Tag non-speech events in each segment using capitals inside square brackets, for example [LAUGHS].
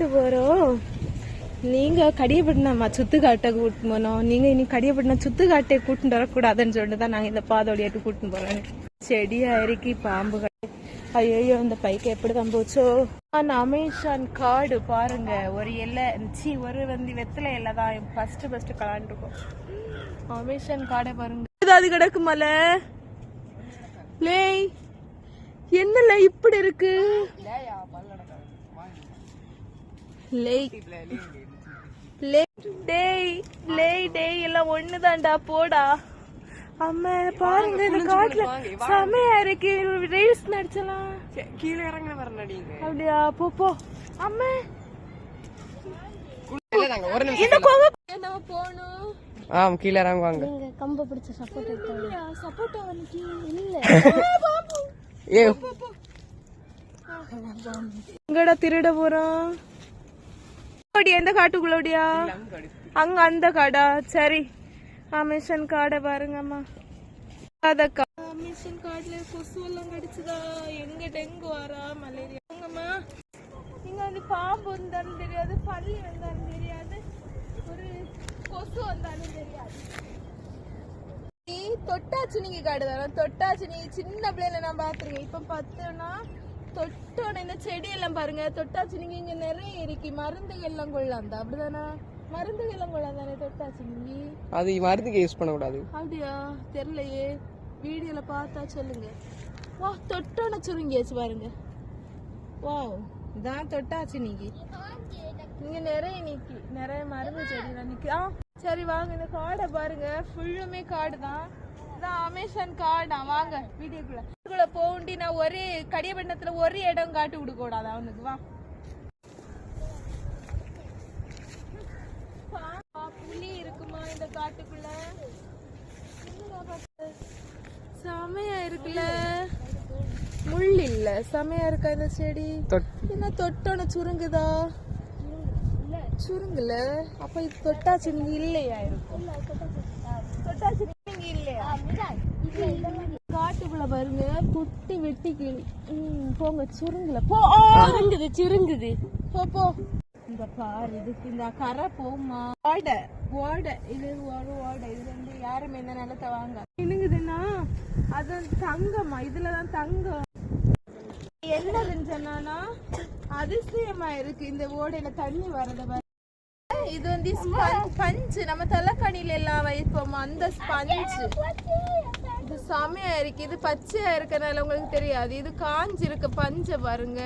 எங்கண்டு போறோம். நீங்க கடியப்பட்டினம்மா சுத்துக்காட்டை கூட்டு போனோம். நீங்க இனி கடியப்பட்டின சுத்துக்காட்டை கூட்டின்னு வரக்கூடாதுன்னு சொல்லிட்டு தான் நாங்க இந்த பாதோடியாட்டு கூட்டின்னு போகிறோம் செடியா இறக்கி பாம்புகள் ஐயோ இந்த பைக்கு எப்படி தான் போச்சோ. அந்த அமேசான் காடு பாருங்க. ஒரு எல்லை. சி ஒரு வந்து வெத்தலை இலை தான். ஃபர்ஸ்ட் ஃபர்ஸ்ட் கலாண்டுருக்கோம் அமேசான் காடை பாருங்க. ஏதாவது கிடக்கு மலை? லேய் என்னல இப்படி இருக்கு? லேய் லே டேய் டேய் எல்லாம் ஒண்ணுதான்டா போடா. அம்மா பாருங்க இந்த காட்டுல செமையா இருக்கு. ரீல்ஸ் நடிச்சலாம். கீழே இறங்க வரணும் அப்படியா? போ போ. அம்மா. நாங்க ஒரு நிமிஷம். இந்த கோவ நம்ம கீழே இறங்குவாங்க. நீங்க கம்ப பிடிச்ச சப்போர்ட் எடுத்தாங்க சப்போட்டா வந்துட்டு இல்ல. [LAUGHS] ஏ எங்கடா திருட போறோம்? எந்த காட்டுக்குள்ளோடியா? அங்க அந்த காடா? சரி. அமேசான் காடை பாருங்கம்மா அதக்கா அமேசான் காடுல கொசு எல்லாம் கடிச்சுதா? எங்க டெங்கு வரா? மலேரியா. அங்கம்மா இங்க வந்து பாம்பு வந்தாலும் தெரியாது பள்ளி வந்தாலும் தெரியாது. ஒரு கொசு வந்தாலும் தெரியாது. தொட்டாச்சு நீங்க காடுதானே தொட்டாச்சு நீ சின்ன பிள்ளைல நான் பாத்துருக்கேன். இப்ப பார்த்தோன்னா தொட்டோட இந்த செடி எல்லாம் பாருங்க தொட்டாச்சு. நீங்க இங்க நிறைய இருக்கு. மருந்துகள் எல்லாம் கொள்ளாந்த? அப்படிதானே? மருந்துகள் எல்லாம் கொள்ளாதானே தொட்டாச்சு நீங்க அது மருந்துக்கு யூஸ் பண்ணக்கூடாது. அப்படியா? தெரியலையே. வீடியோல பார்த்தா சொல்லுங்க. வா தொட்டோன சுருங்கியாச்சு பாருங்க. வாவ் இதான் தொட்டாச்சு நீங்க. இங்க நிறைய நிக்கி நிறைய மருந்து செடிலாம் நிக்கி. ஆ சரி வாங்க இந்த காடை பாருங்க. ஃபுல்லுமே காடு தான் இதான் அமேசான் காடா. வாங்க வீடியோக்குள்ள. இதுக்குள்ள போண்டி நான் ஒரே கடியப்பட்டினத்துல ஒரு இடம் காட்டி விட கூடாது அவனுக்கு? வா. பா, புலி இருக்குமா இந்த காட்டுக்குள்ள? செமையா இருக்குல்ல. முள் இல்ல. செமையா இருக்கா இந்த செடி? என்ன தொட்டோன சுருங்குதா? சுருங்குல? அப்ப இது தொட்டாச்சு நீங்க இல்லையா இருக்கும்? தொட்டாச்சு நீங்க இல்லையா? காட்டுக்குள்ள பாருங்க குட்டி வெட்டி கிளி போங்க சுருங்குல. போ சுருங்குது சுருங்குது. போ போ. இந்த பாரு இதுக்கு இந்த கரை போமா ஓடை ஓடை. இது ஒரு ஓடை இது ரெண்டு யாருமே இந்த நிலத்தை வாங்க. என்னங்குதுன்னா அது தங்கம்மா இதுலதான் தங்கம். என்னதுன்னு சொன்னானா அதிசயமா இருக்கு இந்த ஓடையில தண்ணி வரத பாரு. இது வந்து ஸ்பஞ்- பஞ்சு நம்ம தலைக்கணில எல்லாம் வைப்போம் அந்த ஸ்பஞ்சு. இது செமையா இருக்கு இது பச்சையா இருக்கனால உங்களுக்கு தெரியாது இது காஞ்சி இருக்க பஞ்சை பாருங்க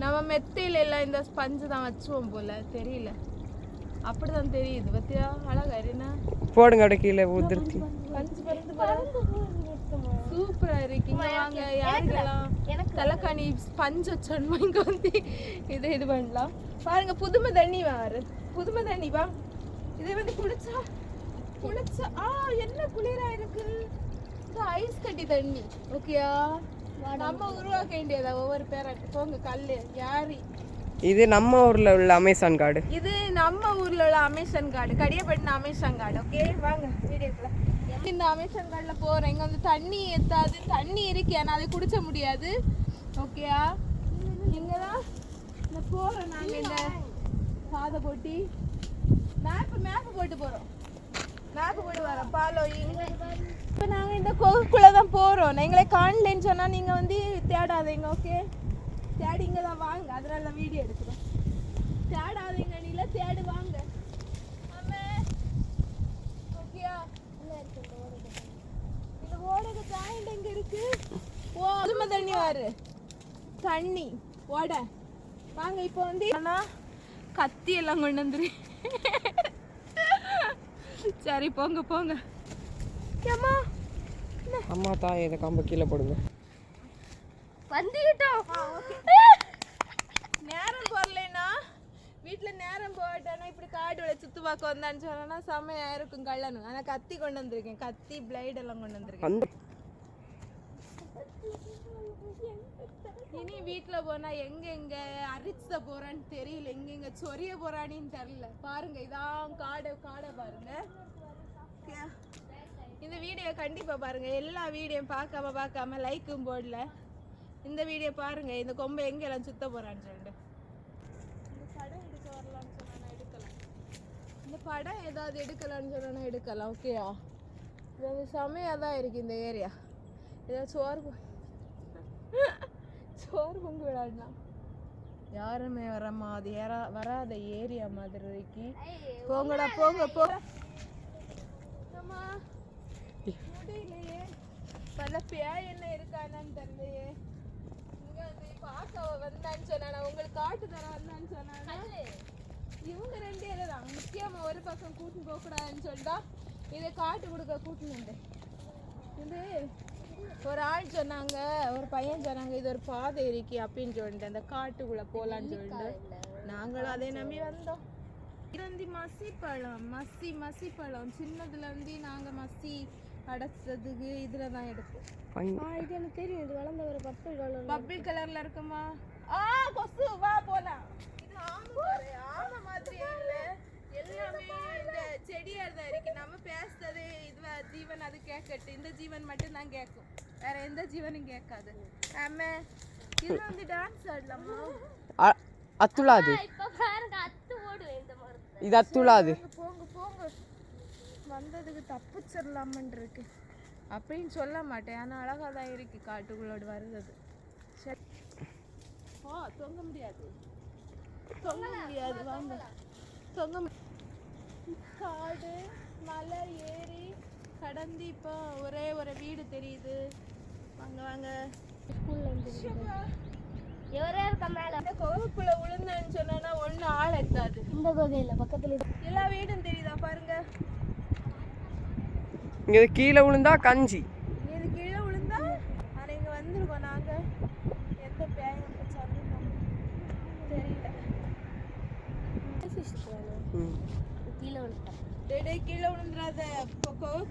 நம்ம மெத்தையில எல்லாம் இந்த ஸ்பஞ்சு தான் வச்சுவோம் போல தெரியல அப்படிதான் தெரியுது பத்தியா அழகா என்ன போடுங்க அப்படியே கீழே உதிர்த்தி பஞ்சு பறந்து பாருங்க சூப்பரா இருக்கு இங்க வாங்க யாருக்கெல்லாம் தலைக்காணி பஞ்சு வச்சோன்னு இங்க வந்து இதை இது பண்ணலாம் பாருங்க புதுமை தண்ணி வாரு புதுமை தண்ணி வா இதை வந்து குடிச்சா குடிச்சா ஆ என்ன குளிரா கட்டி தண்ணி. ஓகேயா? நம்ம உருவாக்க வேண்டியதா? ஒவ்வொரு பேரை போங்க கல்லு யாரு. இது நம்ம ஊர்ல உள்ள அமேசான் காடு இது நம்ம ஊர்ல உள்ள அமேசான் காடு கடியப்பட்டின அமேசான் காடு ஓகே வாங்க வீடியோக்குள்ள. இந்த அமேசான் காடுல போறேன் இங்க வந்து தண்ணி எத்தாது தண்ணி இருக்கு ஆனா அதை குடிச்ச முடியாது. ஓகேயா? இங்கதான் இந்த போறோம் நாங்க இந்த பாதை போட்டி மேப் மேப் போட்டு போறோம் மேப் போட்டு வரோம் பாலோ இப்போ நாங்கள் இந்த கோகுக்குள்ள தான் போறோம் எங்களை காணலன்னு சொன்னால் நீங்கள் வந்து தேடாதீங்க ஓகே தேடி இங்கே தான் வாங்க. அதனால வீடியோ எடுக்கிறோம். தேடாதீங்க நீங்கள தேடு வாங்க. ஓகேயா இந்த ஓடக ஜாயிண்ட் எங்கே இருக்கு? ஓ அதுமா தண்ணி வாரு. தண்ணி ஓட. வாங்க இப்போ வந்து ஆனால் கத்தி எல்லாம் கொண்டு வந்துரு. சரி போங்க போங்க. ஏம்மா? அம்மா தான் இதை காம்ப கீழே போடுங்க. வந்துகிட்டோம். நேரம் போறலைன்னா வீட்டுல நேரம் போயிட்டானா இப்படி காடு விட சுத்து பார்க்க வந்தான்னு சொன்னா செமையா இருக்கும் கல்லனு ஆனா கத்தி கொண்டு வந்திருக்கேன். கத்தி பிளைட் எல்லாம் கொண்டு வந்திருக்கேன். இனி வீட்ல போனா எங்க எங்க அரிச்ச போறான்னு தெரியல எங்க எங்க சொரிய போறானின்னு தெரியல. பாருங்க இதான் காடை காடை பாருங்க. இந்த வீடியோ கண்டிப்பா பாருங்க எல்லா வீடியோ பார்க்காம பார்க்காம லைக்கும் போடல. இந்த வீடியோ பாருங்க இந்த கொம்பை எங்க எல்லாம் சுத்த போறான்னு சொல்லிட்டு. இந்த கடை படம் ஏதாவது எடுக்கலாம்னு சொன்னா எடுக்கலாம் ஓகேயா இது செமையாக தான் இருக்கு இந்த ஏரியா ஏதாவது சோறு சோறு பொங்கு விளையாடலாம் யாருமே வர மாதிரி யாரா வராத ஏரியா மதுரைக்கு. போங்கடா போங்க போ. முடியலையே. பல பேய் என்ன இருக்கானு தெரியலையே. பார்க்க வந்தான்னு சொன்னா உங்களுக்கு காட்டு தர வந்தான்னு சொன்னா இவங்க ரெண்டு பேரும் தான். முக்கியமா ஒரு பக்கம் கூட்டின்னு போக கூடாதுன்னு சொல்லிட்டா இதை காட்டு கொடுக்க கூட்டின்னு இது ஒரு ஆள் சொன்னாங்க ஒரு பையன் சொன்னாங்க இது ஒரு பாதை இருக்கு அப்படின்னு சொல்லிட்டு அந்த காட்டுக்குள்ள போலான்னு சொல்லிட்டு. நாங்களும் அதை நம்பி வந்தோம். இது வந்து மசி பழம் மசி மசி பழம். சின்னதுல இருந்து நாங்க மசி அடைச்சதுக்கு இதுல தான் எடுப்போம் இது எனக்கு தெரியும். இது வளர்ந்த ஒரு பர்பிள் கலர் பப்பிள் கலர்ல இருக்குமா? ஆ கொசு வா போலாம் இது ஆமை பாரு ஆமை மாதிரியே இல்ல எல்லாமே இந்த செடியா தான் இருக்கு நம்ம பேசுறது இது கேட்கட்டு. இந்த ஜீவன் மட்டும் தான் கேட்கும். வேற எந்த ஜீவனும் கேட்காது. ஆமா. இது வந்து டான்ஸ் ஆடலாமா? அத்துளாது இப்ப பாருங்க அத்து ஓடுவேன் இந்த மரத்துல. இது அத்துளாது போங்க போங்க வந்ததுக்கு தப்பிச்சிடலாமன் இருக்கு அப்படின்னு சொல்ல மாட்டேன். ஆனா அழகா தான் இருக்கு காட்டுக்குள்ளோடு வருது சரி. ஓ தொங்க முடியாது. தொங்க முடியாது. வாங்க. தொங்க காடு மலை ஏரி. கடந்து இப்போ ஒரே ஒரு வீடு தெரியுது. வாங்க வாங்க. ஸ்கூல்ல இருந்து எவரே இருக்க மேல. அந்த கோவுக்குள்ள விழுந்தேன்னு சொன்னா ஒண்ணு ஆள் எத்தாது இந்த குகையில பக்கத்துல. எல்லா வீடும் தெரியுதா பாருங்க. இங்க கீழே விழுந்தா கஞ்சி இது கீழே விழுந்தா ஆனா இங்க வந்திருக்கோம் நாங்க எந்த பேயும் சந்திப்போம் தெரியல fish போகணும். ம். கீழே விழுந்துட்டேன் டேய் டேய் கீழே விழுந்துறாத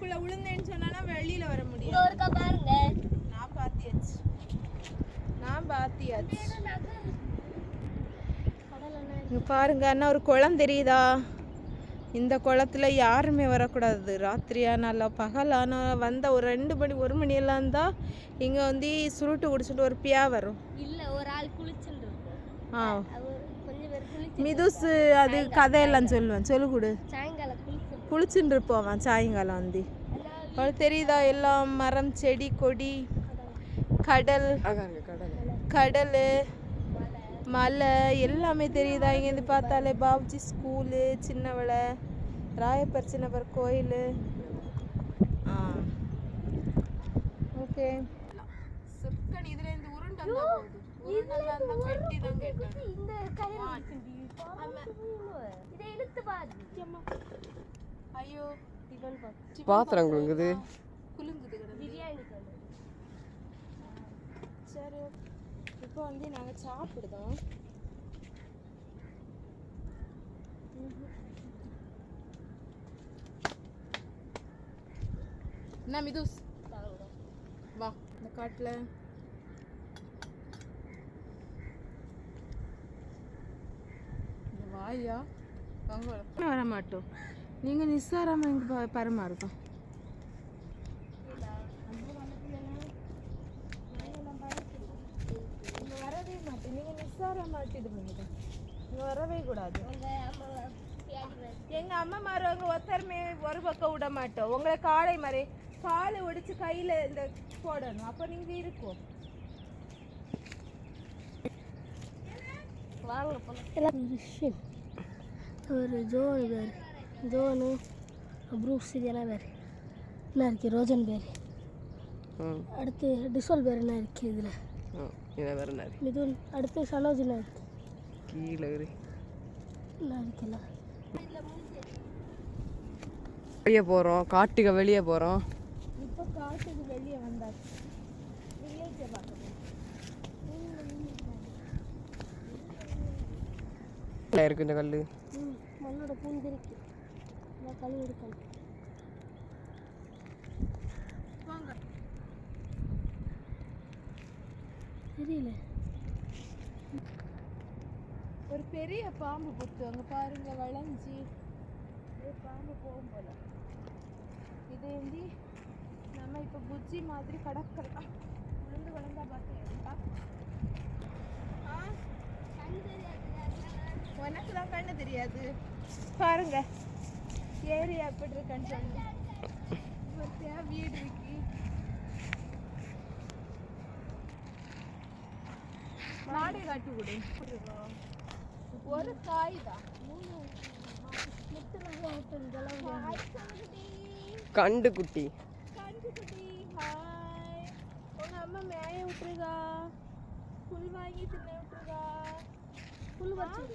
கோவுக்குள்ள விழுந்தேன்னு சொன்னா வெளியில வர முடியாது. ஒருக்கா பாருங்க. நான் பாத்தியாச்சு. நான் பாத்தியாச்சு. பாருங்க அண்ணா ஒரு குளம் தெரியுதா? இந்த குளத்துல யாருமே வரக்கூடாது. ராத்திரியானால பகலானா வந்த ஒரு ரெண்டு மணி ஒரு மணி எல்லாம் தான் இங்க வந்து சுருட்டு குடிச்சிட்டு ஒரு பியா வரும். இல்ல ஒரு ஆள் குளிச்சுட்டு ஆ. மிதுசு அது கதையெல்லாம் சொல்லுவேன். சொல்லு கொடு குளிச்சுட்டு இருப்போம் சாயங்காலம் வந்து அவளுக்கு தெரியுதா? எல்லாம் மரம் செடி கொடி கடல் கடல். மலை எல்லாமே தெரியுதா? இங்கேருந்து பார்த்தாலே பாபுஜி ஸ்கூலு சின்னவளை ராயப்பர் சின்னவர் கோயில். ஆ. ஓகே. செக்கன் இதுல இருந்து உருண்டை கட்டி தான் கேட்டேன் இந்த இழுத்து பாரு. ஐயோ பாத்திரம் குலுங்குது சரி இப்போ வந்து நாங்க சாப்பிடுதோம் என்ன மிதுஸ் வா இந்த காட்டுல இந்த வாயா வாங்க வர மாட்டோம் நீங்க நிஸ்ஸாராம இங்க ப- பரமாறுப்பா இங்க வரவே கூடாது. எங்க அம்மா மாறவங்க ஒருத்தருமே ஒரு பக்கம் விட மாட்டோம். உங்களை காளை மாதிரி காலை ஒடிச்சு கையில இந்த போடணும். அப்ப நீங்க இருக்கும் ஒரு பேர் ஜோனு ப்ரூக்ஸ் இதெல்லாம் பேர் என்ன இருக்கு ரோஜன் பேர். அடுத்து டிசோல் பேர் என்ன இருக்கு இதில். இதை வேற என்ன இருக்கு? மிதுன் அடுத்து சனோஜ் என்ன இருக்கு? கீழே என்ன இருக்குல்ல? வெளியே போறோம் காட்டுக்கு வெளியே போறோம் இப்ப காட்டுக்கு வெளியே வந்தாச்சு வில்லேஜை பார்க்கணும். கீழே இருக்கு இந்த கல்லு. ம் மண்ணோட பூந்திருக்கு கழுவி எடுக்கணும் தெரியல. ஒரு பெரிய பாம்பு புத்து அங்க பாருங்க வளைஞ்சி. ஒரு பாம்பு போகும் போல. இது வந்து நம்ம இப்ப புஜ்ஜி மாதிரி கடக்கலாம். விழுந்து விழுந்தா பார்த்தீங்களா உனக்கு தான் கண்ணு தெரியாது. பாருங்க. ஏரியா எப்படி இருக்கான்னு சொல்லு. பார்த்தியா வீடு இருக்கு. மாடை காட்டி விடு ஒரு காய் தான் கண்டு குட்டி. கஞ்சிக்குட்டி ஹாய் உங்க அம்மா மேய விட்டுருக்கா புல் வாங்கி தின்ன விட்டுருக்கா புல் வச்சு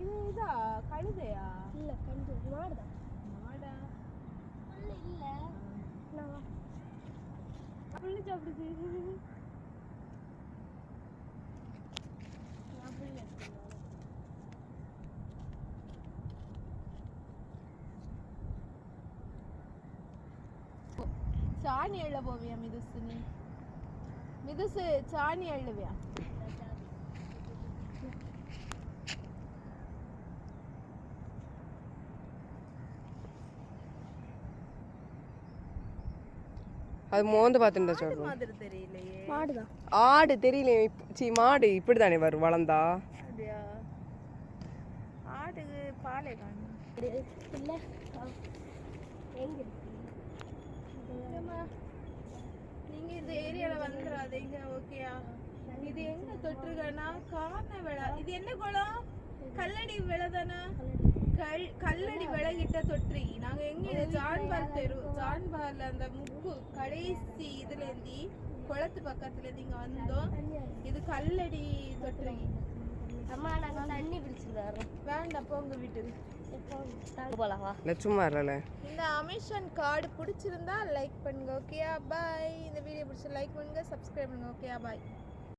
இது இதா? கழுதையா? இல்லை கண்டு மாடுதான் மாடா? இல்லை. நான் புல்லு சாப்பிடுது. நான் புல்லு எடுத்துக்கிறேன். சாணி மிதுசு நீ? மிதுசு சாணி எள்ளுவியா அது மோந்து பார்த்துட்டு சொல்றோம். மாதிரி தெரியலையே. மாடுதான் ஆடு தெரியல சி மாடு இப்படி தானே வரும் வளர்ந்தா? அப்படியா? ஆடுக்கு பாலை காணும். இல்லை. எங்கே இல்லம்மா, நீங்க இந்த ஏரியால வந்துடாதீங்க ஓகேயா இது எங்க தொற்றுகனா காண விழா இது என்ன குளம்? கல்லடி விலை தானே கல் கல்லடி விலை கிட்ட தொற்றி நாங்க ஜான்பால் தெரு ஜான்பால்ல அந்த முக்கு கடைசி இதுல இருந்து குளத்து பக்கத்துல இருந்து இங்க வந்தோம். இது கல்லடி தொற்றி. அம்மா நாங்கள் தண்ணி பிடிச்சிட்டு வரோம் வேண்டாம் போங்க வீட்டுக்கு. சும்மா இந்த அமேசான் கார்டு பிடிச்சிருந்தா லைக் பண்ணுங்க ஓகேயா பாய் இந்த வீடியோ பிடிச்சி லைக் பண்ணுங்க சப்ஸ்கிரைப் பண்ணுங்க ஓகேயா பாய்